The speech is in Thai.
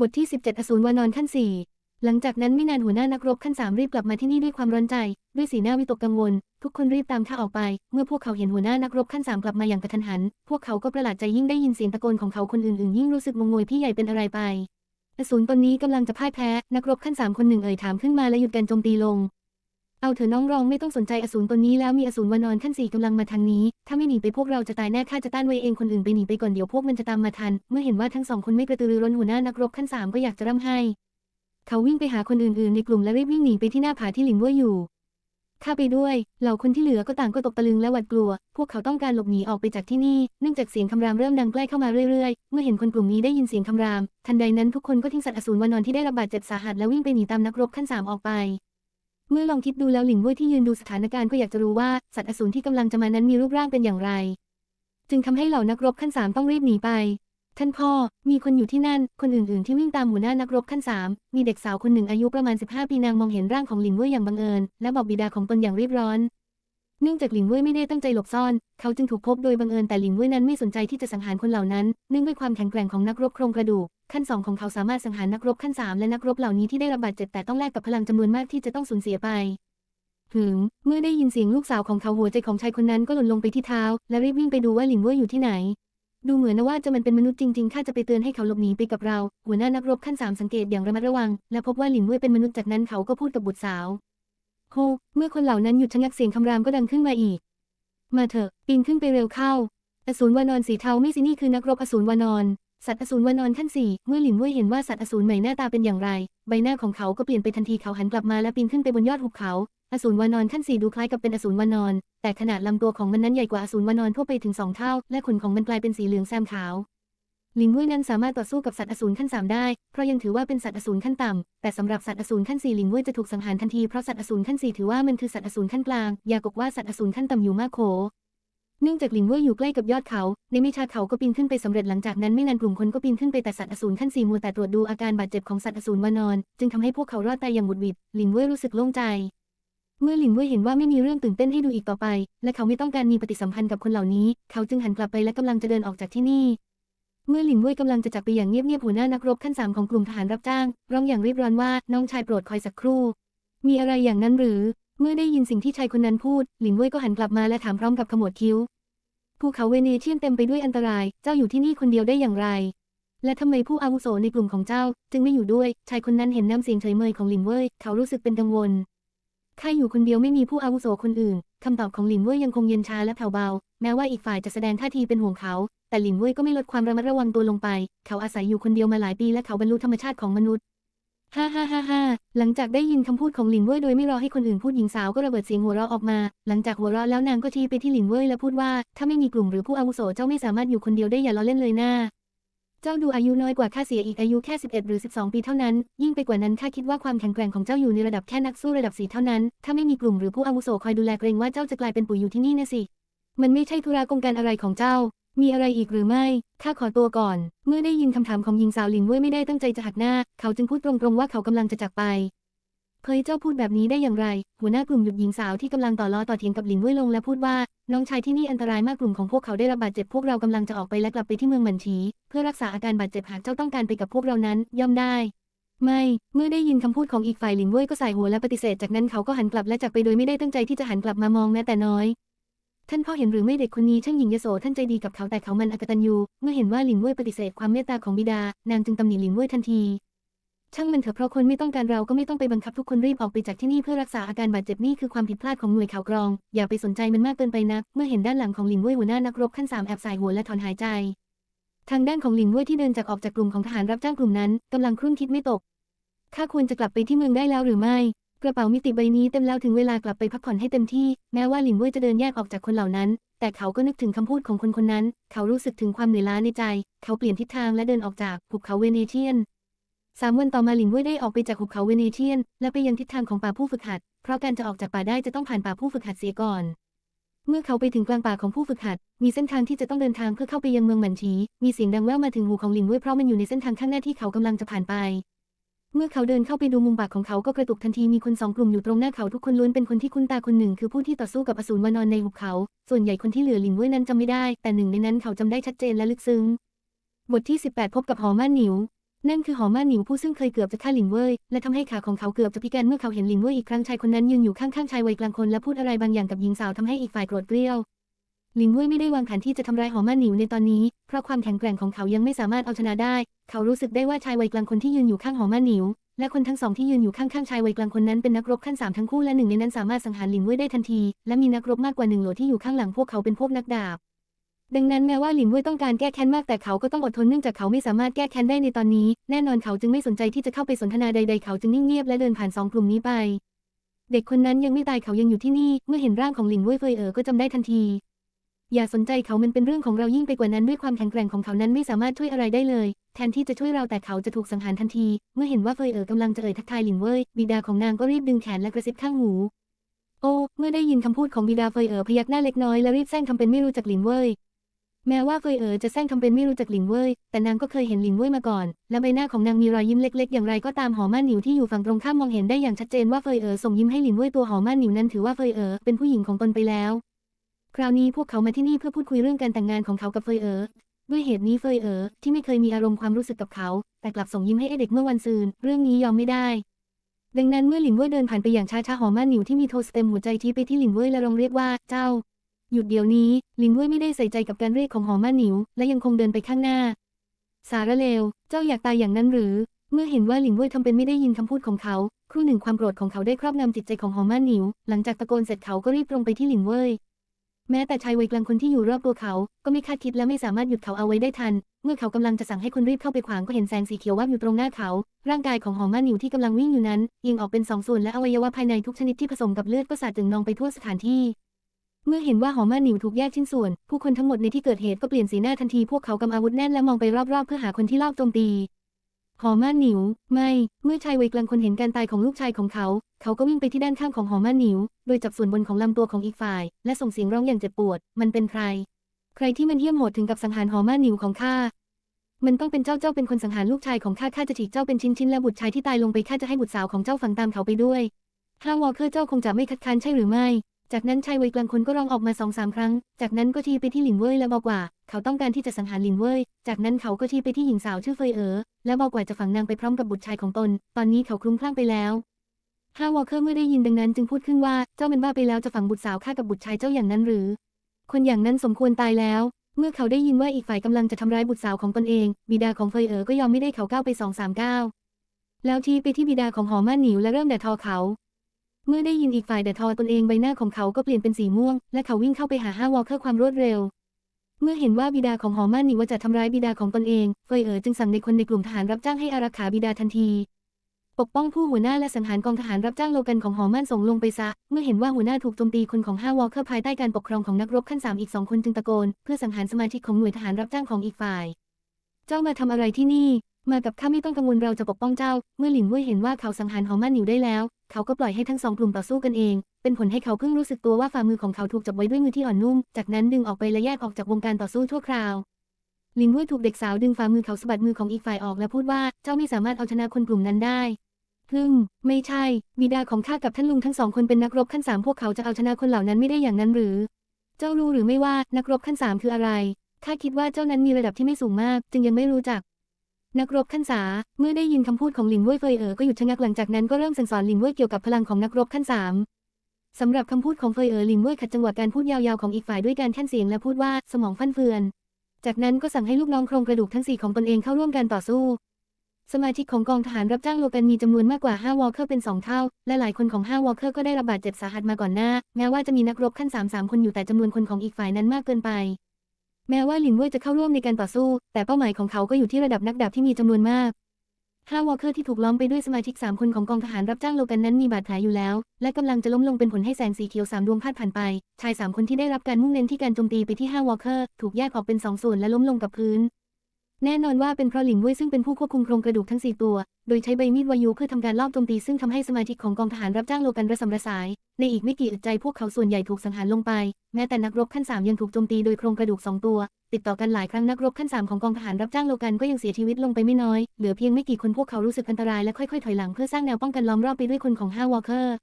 บทที่ 17 อสูรวานอนขั้นสี่หลังจากนั้นไม่นานหัวหน้านักรบขั้นสามรีบกลับมาที่นี่ด้วยความร้อนใจ ด้วยสีหน้าวิตกกังวล ทุกคนรีบตามข้าออกไป เมื่อพวกเขาเห็นหัวหน้านักรบขั้นสามกลับมาอย่างกระทันหัน พวกเขาก็ประหลาดใจยิ่งได้ยินเสียงตะโกนของเขาคนอื่นๆ ยิ่งรู้สึกงงงวยพี่ใหญ่เป็นอะไรไป อสูรตนนี้กำลังจะพ่ายแพ้ นักรบขั้นสามคนหนึ่งเอ่ยถามขึ้นมาและหยุดการโจมตีลง เอาเถอะน้องรองไม่ต้องสนใจอสูรตนนี้แล้วมีอสูรวานอนขั้นสี่กำลังมาทางนี้ ถ้าไม่หนีไปพวกเราจะตายแน่ข้าจะต้านไว้เองคนอื่นไปหนีไปก่อนเดี๋ยวพวกมันจะตามมาทัน เมื่อเห็นว่าทั้งสองคนไม่กระตือรือร้นหัวหน้านักรบขั้นสามก็อยากจะร่ำไห้ เขาวิ่งไปหาคนอื่นๆ ในกลุ่มและรีบวิ่งหนีไปที่หน้าผาที่หลิงว่ยอยู่ข้าไปด้วย เหล่าคนที่เหลือก็ต่างก็ตกตะลึงและหวาดกลัว พวกเขาต้องการหลบหนีออกไปจากที่นี่ เนื่องจากเสียงคำรามเริ่มดังใกล้เข้ามาเรื่อยๆ เมื่อเห็นคนกลุ่มนี้ได้ยินเสียงคำราม ทันใดนั้นทุกคนก็ทิ้งสัตว์อสูรวานอนที่ได้รับบาดเจ็บสาหัสและวิ่งไปหนีตามนักรบขั้นสามออกไป เมื่อลองคิดดูแล้วหลิงเว่ยที่ยืนดูสถานการณ์ก็อยากจะรู้ว่าสัตว์อสูรที่กำลังจะมานั้นมีรูปร่างเป็นอย่างไร จึงทำให้เหล่านักรบขั้นสามต้องรีบหนีไป ท่านพ่อ มีคนอยู่ที่นั่น คนอื่นๆ ที่วิ่งตามหัวหน้านักรบขั้นสามมีเด็กสาวคนหนึ่งอายุประมาณ 15 ปีนางมองเห็นร่างของหลิงเว่ยอย่างบังเอิญและบอกบิดาของตนอย่างรีบร้อน เนื่องจากหลิงเว่ยไม่ได้ตั้งใจหลบซ่อน เขาจึงถูกพบโดยบังเอิญแต่หลิงเว่ยนั้นไม่สนใจที่จะสังหารคนเหล่านั้น เนื่องด้วยความแข็งแกร่งของนักรบโครงกระดูกขั้นสองของเขาสามารถสังหารนักรบขั้นสามและนักรบเหล่านี้ที่ได้รับบาดเจ็บแต่ต้องแลกกับพลังจำนวนมากที่จะต้องสูญเสียไปหืมเมื่อได้ยินเสียงลูกสาวของเขาหัวใจของชายคนนั้นก็หล่นลงไปที่เท้า และรีบวิ่งไปดูว่าหลิงเว่ยอยู่ที่ไหน ดูเหมือนนะว่าจะมันเป็นมนุษย์จริงๆข้าจะไปเตือนให้เขาหลบหนีไปกับเรา หัวหน้านักรบขั้นสามสังเกตอย่างระมัดระวัง และพบว่าหลินเว่ยเป็นมนุษย์จากนั้นเขาก็พูดกับบุตรสาว โฮเมื่อคนเหล่านั้นหยุดชะงักเสียงคำรามก็ดังขึ้นมาอีก มาเถอะ ปีนขึ้นไปเร็วเข้า อสูรวานอนสีเทาไม่สินี่คือนักรบอสูรวานอน สัตว์อสูรวานอนขั้นสี่ เมื่อหลินเว่ยเห็นว่าสัตว์อสูรใหม่หน้าตาเป็นอย่างไร ใบหน้าของเขาก็เปลี่ยนไปทันทีเขาหันกลับมาและปีนขึ้นไปบนยอดหุบเขา อสูรวานอนขั้นสี่ดูคล้ายกับเป็นอสูรวานอน แต่ขนาดลำตัวของมันนั้นใหญ่กว่าอสูรวานอนทั่วไปถึงสองเท่า และขนของมันกลายเป็นสีเหลืองแซมขาว ลินเว่ยนั้นสามารถต่อสู้กับสัตว์อสูรขั้นสามได้ เพราะยังถือว่าเป็นสัตว์อสูรขั้นต่ำ แต่สำหรับสัตว์อสูรขั้นสี่ลินเว่ยจะถูกสังหารทันทีเพราะสัตว์อสูรขั้นสี่ถือว่ามันคือสัตว์อสูรขั้นกลาง อยากกว่าสัตว์อสูรขั้นต่ำอยู่มากโขเนื่องจากลินเว่ยอยู่ใกล้กับยอดเขา ในไม่ช้าเขาก็ปีนขึ้นไปสำเร็จหลังจากนั้นไม่นานกลุ่มคนก็ปีนขึ้นไปแต่สัตว์อสูรขั้นสี่มัวแต่ตรวจดูอาการบาดเจ็บของสัตว์อสูรวานอน จึงทำให้พวกเขารอดตายอย่างหวุดหวิดลินเว่ยรู้สึกโล่งใจ เมื่อหลินเว่ยเห็นว่าไม่มีเรื่องตื่นเต้นให้ดูอีกต่อไป และเขาไม่ต้องการมีปฏิสัมพันธ์กับคนเหล่านี้ เขาจึงหันกลับไปและกำลังจะเดินออกจากที่นี่ เมื่อหลินเว่ยกำลังจะจากไปอย่างเงียบๆหัวหน้านักรบขั้นสามของกลุ่มทหารรับจ้าง ร้องอย่างรีบร้อนว่าน้องชายโปรดคอยสักครู่ มีอะไรอย่างนั้นหรือ เมื่อได้ยินสิ่งที่ชายคนนั้นพูด หลินเว่ยก็หันกลับมาและถามพร้อมกับขมวดคิ้วภูเขาเวเนเชียนเต็มไปด้วยอันตราย เจ้าอยู่ที่นี่คนเดียวได้อย่างไร และทำไมผู้อาวุโสในกลุ่มของเจ้า จึงไม่อยู่ด้วย ชายคนนั้นเห็นน้ำเสียงเฉยเมยของหลินเว่ยเขารู้สึกเป็นกังวล ข้าอยู่คนเดียวไม่มีผู้อาวุโสคนอื่น คำตอบของหลินเว่ยยังคงเย็นชาและแผ่วเบา แม้ว่าอีกฝ่ายจะแสดงท่าทีเป็นห่วงเขา แต่หลินเว่ยก็ไม่ลดความระมัดระวังตัวลงไป เขาอาศัยอยู่คนเดียวมาหลายปีและเขาบรรลุธรรมชาติของมนุษย์ ฮ่าฮ่าฮ่าฮ่าหลังจากได้ยินคำพูดของหลินเว่ยโดยไม่รอให้คนอื่นพูดหญิงสาวก็ระเบิดเสียงหัวเราะออกมา หลังจากหัวเราะแล้วนางก็ชี้ไปที่หลินเว่ยและพูดว่า ถ้าไม่มีกลุ่มหรือผู้อาวุโสเจ้าไม่สามารถอยู่คนเดียวได้อย่าล้อเล่นเลยหนะ เจ้าดูอายุน้อยกว่าข้าเสียอีกอายุแค่ 11 หรือ 12 ปีเท่านั้น ยิ่งไปกว่านั้นข้าคิดว่าความแข็งแกร่งของเจ้าอยู่ในระดับแค่นักสู้ระดับสีเท่านั้น ถ้าไม่มีกลุ่มหรือผู้อาวุโสคอยดูแลเกรงว่าเจ้าจะกลายเป็นปุ๋ยอยู่ที่นี่นะสิ มันไม่ใช่ธุระกงการอะไรของเจ้า มีอะไรอีกหรือไม่ ข้าขอตัวก่อน เมื่อได้ยินคำถามของหญิงสาวหลินเว่ยไม่ได้ตั้งใจจะหักหน้า เขาจึงพูดตรงๆว่าเขากำลังจะจากไป เฮ้ยเจ้าพูดแบบนี้ได้อย่างไร หัวหน้ากลุ่มหยุดหญิงสาวที่กำลังต่อล้อต่อเถียงกับหลินเว่ยลงและพูดว่า น้องชายที่นี่อันตรายมากกลุ่มของพวกเขาได้รับบาดเจ็บพวกเรากำลังจะออกไปและกลับไปที่เมืองหมันฉีเพื่อรักษาอาการบาดเจ็บหากเจ้าต้องการไปกับพวกเรานั้น ย่อมได้ ไม่ เมื่อได้ยินคำพูดของอีกฝ่ายหลินเว่ยก็สายหัวและปฏิเสธจากนั้นเขาก็หันกลับและจากไปโดยไม่ได้ตั้งใจที่จะหันกลับมามองแม้แต่น้อยท่านพ่อเห็นหรือไม่เด็กคนนี้ช่างหญิงยโสท่านใจดีกับเขาแต่เขามันอกตัญญูเมื่อเห็นว่าหลินเว่ยปฏิเสธความเมตตาของบิดา นางจึงตำหนิหลินเว่ยทันที ช่างมันเถอะเพราะคนไม่ต้องการเราก็ไม่ต้องไปบังคับทุกคนรีบออกไปจากที่นี่เพื่อรักษาอาการบาดเจ็บนี่คือความผิดพลาดของหน่วยข่าวกรอง อย่าไปสนใจมันมากเกินไปนัก เมื่อเห็นด้านหลังของหลินเว่ยหัวหน้านักรบขั้นสามแอบสายหัวและถอนหายใจ ทางด้านของหลินเว่ยที่เดินจากออกจากกลุ่มของทหารรับจ้างกลุ่มนั้นกำลังครุ่นคิดไม่ตกข้าควรจะกลับไปที่เมืองได้แล้วหรือไม่ กระเป๋ามิติใบนี้เต็มแล้วถึงเวลากลับไปพักผ่อนให้เต็มที่ แม้ว่าหลินเว่ยจะเดินแยกออกจากคนเหล่านั้น แต่เขาก็นึกถึงคำพูดของคนคนนั้น เขารู้สึกถึงความเหนื่อยล้าในใจ เขาเปลี่ยนทิศทางและเดินออกจากหุบเขาเวเนเชียน สามวันต่อมาหลินเว่ยได้ออกไปจากหุบเขาเวเนเชียน และไปยังทิศทางของป่าผู้ฝึกหัด เพราะการจะออกจากป่าได้จะต้องผ่านป่าผู้ฝึกหัดเสียก่อน เมื่อเขาไปถึงกลางป่าของผู้ฝึกหัด มีเส้นทางที่จะต้องเดินทางเพื่อเข้าไปยังเมืองหมันชีมีเสียงดังแว่วมาถึงหูของหลินเว่ยเพราะมันอยู่ในเส้นทางข้างหน้าที่เขากำลังจะผ่านไป เมื่อเขาเดินเข้าไปดูมุมปากของเขาก็กระตุกทันทีมีคนสองกลุ่มอยู่ตรงหน้าเขาทุกคนล้วนเป็นคนที่คุ้นตาคนหนึ่ง คือผู้ที่ต่อสู้กับอสูรวานอนในหุบเขา ส่วนใหญ่คนที่เหลือหลินเว่ยนั้นจำไม่ได้ แต่หนึ่งในนั้นเขาจำได้ชัดเจนและลึกซึ้งบทที่ 18 พบกับหอม่านหนิว นั่นคือหอม่านหนิวผู้ซึ่งเคยเกือบจะฆ่าหลินเว่ยและทำให้ขาของเขาเกือบจะพิการเมื่อเขาเห็นหลินเว่ยอีกครั้งชายคนนั้นยืนอยู่ข้างๆชายวัยกลางคนและพูดอะไรบางอย่างกับหญิงสาวทำให้อีกฝ่ายโกรธเกรี้ยวหลินเว่ยไม่ได้วางแผนที่จะทำร้ายหอม่านหนิวในตอนนี้ เพราะความแข็งแกร่งของเขายังไม่สามารถเอาชนะได้ เขารู้สึกได้ว่าชายวัยกลางคนที่ยืนอยู่ข้างหอม่านหนิว และคนทั้งสองที่ยืนอยู่ข้างๆชายวัยกลางคนนั้นเป็นนักรบขั้นสามทั้งคู่และหนึ่งในนั้นสามารถสังหารหลินเว่ยได้ทันที และมีนักรบมากกว่าหนึ่งโหลที่อยู่ข้างหลังพวกเขาเป็นพวกนักดาบ ดังนั้นแม้ว่าหลินเว่ยต้องการแก้แค้นมากแต่เขาก็ต้องอดทนเนื่องจากเขาไม่สามารถแก้แค้นได้ในตอนนี้ แน่นอนเขาจึงไม่สนใจที่จะเข้าไปสนทนาใด ๆ เขาจึงนิ่งเงียบและเดินผ่านสองกลุ่มนี้ไป เด็กคนนั้นยังไม่ตายเขายังอยู่ที่นี่ เมื่อเห็นร่างของหลินเว่ยเฟยเอ๋อก็จำได้ทันที อย่าสนใจเขามันเป็นเรื่องของเรายิ่งไปกว่านั้นด้วยความแข็งแกร่งของเขานั้นไม่สามารถช่วยอะไรได้เลย แทนที่จะช่วยเราแต่เขาจะถูกสังหารทันที เมื่อเห็นว่าเฟยเอ๋อกำลังจะเอ่ยทักทายหลินเว่ยบิดาของนางก็รีบดึงแขนและกระซิบข้างหูโอ้ เมื่อได้ยินคำพูดของบิดาเฟยเอ๋อพยักหน้าเล็กน้อยและรีบแซงทำเป็นไม่รู้จักหลินเว่ย แม้ว่าเฟยเอ๋อจะแซงทำเป็นไม่รู้จักหลินเว่ย แต่นางก็เคยเห็นหลินเว่ยมาก่อน และใบหน้าของนางมีรอยยิ้มเล็ก ๆ อย่างไรก็ตามหอม่านหนิวที่อยู่ฝั่งตรงข้ามมองเห็นได้อย่างชัดเจนว่าเฟยเอ๋อส่งยิ้มให้หลินเว่ยตัวหอม่านหนิวนั้นถือว่าเฟยเอ๋อเป็นผู้หญิงของตนไปแล้ว คราวนี้พวกเขามาที่นี่เพื่อพูดคุยเรื่องการแต่งงานของเขากับเฟยเอ๋อด้วยเหตุนี้เฟยเอ๋อที่ไม่เคยมีอารมณ์ความรู้สึกกับเขา แต่กลับส่งยิ้มให้ไอเด็กเมื่อวันซืน เรื่องนี้ยอมไม่ได้ดังนั้นเมื่อหลินเว่ยเดินผ่านไปอย่างช้าๆหอม่านหนิวที่มีโทสเต็มหัวใจชี้ไปที่หลินเว่ยและร้องเรียกว่าเจ้า หยุดเดี๋ยวนี้ ลินเว่ยไม่ได้ใส่ใจกับการเรียกของหอม่านหนิว และยังคงเดินไปข้างหน้า สาระเลว เจ้าอยากตายอย่างนั้นหรือ เมื่อเห็นว่าลินเว่ยทำเป็นไม่ได้ยินคำพูดของเขา ครู่หนึ่งความโกรธของเขาได้ครอบงำจิตใจของหอม่านหนิว หลังจากตะโกนเสร็จเขาก็รีบตรงไปที่ลินเว่ยแม้แต่ชายวัยกลางคนที่อยู่รอบตัวเขา ก็ไม่คาดคิดและไม่สามารถหยุดเขาเอาไว้ได้ทัน เมื่อเขากำลังจะสั่งให้คนรีบเข้าไปขวางก็เห็นแสงสีเขียววับอยู่ตรงหน้าเขา ร่างกายของหอม่านหนิวที่กำลังวิ่งอยู่นั้นเอียงออกเป็นสองส่วนและอวัยวะภายในทุกชนิดที่ผสมกับเลือดก็สาดจึงนองไปทั่วสถานที่ เมื่อเห็นว่าหอม่านหนิวถูกแยกชิ้นส่วน ผู้คนทั้งหมดในที่เกิดเหตุก็เปลี่ยนสีหน้าทันทีพวกเขากำอาวุธแน่นและมองไปรอบๆ เพื่อหาคนที่ลอบโจมตีหอม่านหนิว ไม่ เมื่อชายวัยกลางคนเห็นการตายของลูกชายของเขา เขาก็วิ่งไปที่ด้านข้างของหอม่านหนิว โดยจับส่วนบนของลำตัวของอีกฝ่าย และส่งเสียงร้องอย่างเจ็บปวด มันเป็นใคร ใครที่มันเหี้ยมโหดถึงกับสังหารหอม่านหนิวของข้ามันต้องเป็นเจ้าเจ้าเป็นคนสังหารลูกชายของข้าข้าจะฉีกเจ้าเป็นชิ้นๆและบุตรชายที่ตายลงไปข้าจะให้บุตรสาวของเจ้าฝังตามเขาไปด้วยถ้าวอลเคอร์เจ้าคงจะไม่คัดค้านใช่หรือไม่ จากนั้นชายวัยกลางคนก็ร้องออกมาสองสามครั้ง จากนั้นก็ชี้ไปที่หลินเว่ยและบอกว่า เขาต้องการที่จะสังหารหลินเว่ย จากนั้นเขาก็ชี้ไปที่หญิงสาวชื่อเฟยเอ๋อและบอกว่าจะฝังนางไปพร้อมกับบุตรชายของตน ตอนนี้เขาคลุ้มคลั่งไปแล้วฮาวอลเคอร์เมื่อได้ยินดังนั้นจึงพูดขึ้นว่าเจ้าเป็นบ้าไปแล้วจะฝังบุตรสาวข้ากับบุตรชายเจ้าอย่างนั้นหรือ คนอย่างนั้นสมควรตายแล้ว เมื่อเขาได้ยินว่าอีกฝ่ายกำลังจะทำร้ายบุตรสาวของตนเอง บิดาของเฟยเอ๋อก็ยอมไม่ได้เขาก้าวไปสองสามก้าวแล้วชี้ไปที่บิดาของหอม่านหนิวและเริ่มแด่ทอเขา เมื่อได้ยินอีกฝ่ายแด่ทอตนเองใบหน้าของเขาก็เปลี่ยนเป็นสีม่วง และเขาวิ่งเข้าไปหาห้าวอลเคอร์ความรวดเร็ว เมื่อเห็นว่าบิดาของหอม่านหนิวว่าจะทำร้ายบิดาของตนเอง เฟยเอ๋อจึงสั่งในคนในกลุ่มทหารรับจ้างให้อารักขาบิดาทันที ปกป้องผู้หัวหน้าและสังหารกองทหารรับจ้างโลกันของหอม่านส่งลงไปซะ เมื่อเห็นว่าหัวหน้าถูกโจมตีคนของห้าวอลเคอร์ภายใต้การปกครองของนักรบขั้นสามอีกสองคนจึงตะโกน เพื่อสังหารสมาชิกของหน่วยทหารรับจ้างของอีกฝ่าย เจ้ามาทำอะไรที่นี่ มากับข้าไม่ต้องกังวลเราจะปกป้องเจ้า เมื่อหลินเว่ยเห็นว่าเขาสังหารหอม่านหนิวได้แล้ว เขาก็ปล่อยให้ทั้งสองกลุ่มต่อสู้กันเอง เป็นผลให้เขาเพิ่งรู้สึกตัวว่าฝ่ามือของเขาถูกจับไว้ด้วยมือที่อ่อนนุ่ม จากนั้นดึงออกไปและแยกออกจากวงการต่อสู้ชั่วคราวหลินเว่ยถูกเด็กสาวดึงฝ่ามือเขาสะบัดมือของอีกฝ่ายออกและพูดว่าเจ้าไม่สามารถเอาชนะคนกลุ่มนั้นได้ฮึ่มไม่ใช่ บิดาของข้ากับท่านลุงทั้งสองคนเป็นนักรบขั้นสามพวกเขาจะเอาชนะคนเหล่านั้นไม่ได้อย่างนั้นหรือ เจ้ารู้หรือไม่ว่านักรบขั้นสามคืออะไรข้าคิดว่าเจ้านั้นมีระดับที่ไม่สูงมาก จึงยังไม่รู้จัก นักรบขั้นสา เมื่อได้ยินคำพูดของหลินเว่ยเฟยเอ๋อก็หยุดชะงักหลังจากนั้นก็เริ่มสั่งสอนหลินเว่ยเกี่ยวกับพลังของนักรบขั้นสามสำหรับคำพูดของเฟยเอ๋อหลินเว่ยขัดจังหวะการพูดยาวๆของอีกฝ่ายด้วยการแค่นเสียงและพูดว่าสมองฟั่นเฟือน จากนั้นก็สั่งให้ลูกน้องโครงกระดูกทั้งสี่ของตนเองเข้าร่วมการต่อสู้ สมาชิกของกองทหารรับจ้างโลกันมีจำนวนมากกว่า5วอลเคอร์เป็น2เท่า และหลายคนของ5วอลเคอร์ก็ได้รับบาดเจ็บสาหัสมาก่อนหน้า แม้ว่าจะมีนักรบขั้น3 3คนอยู่แต่จำนวนคนของอีกฝ่ายนั้นมากเกินไป แม้ว่าหลินเว่ยจะเข้าร่วมในการต่อสู้ แต่เป้าหมายของเขาก็อยู่ที่ระดับนักดาบที่มีจำนวนมากห้าวอลเคอร์ที่ถูกล้อมไปด้วยสมาชิก3คนของกองทหารรับจ้างโลกันนั้นมีบาดแผลอยู่แล้ว และกำลังจะล้มลงเป็นผลให้แสงสีเขียวสามดวงพาดผ่านไป ชาย3คนที่ได้รับการมุ่งเน้นที่การโจมตีไปที่ห้าวอลเคอร์ถูกแยกออกเป็นสองส่วนและล้มลงกับพื้น แน่นอนว่าเป็นเพราะหลินเว่ยซึ่งเป็นผู้ควบคุมโครงกระดูกทั้ง 4 ตัว โดยใช้ใบมีดวายุเพื่อทำการลอบโจมตีซึ่งทำให้สมาชิกของกองทหารรับจ้างโลกันระสำระสาย ในอีกไม่กี่อึดใจพวกเขาส่วนใหญ่ถูกสังหารลงไป แม้แต่นักรบขั้นสามยังถูกโจมตีโดยโครงกระดูกสองตัว ติดต่อกันหลายครั้งนักรบขั้นสามของกองทหารรับจ้างโลกันก็ยังเสียชีวิตลงไปไม่น้อย เหลือเพียงไม่กี่คนพวกเขารู้สึกอันตรายและค่อยๆถอยหลังเพื่อสร้างแนวป้องกันล้อมรอบไปด้วยคนของห้าวอลเคอร์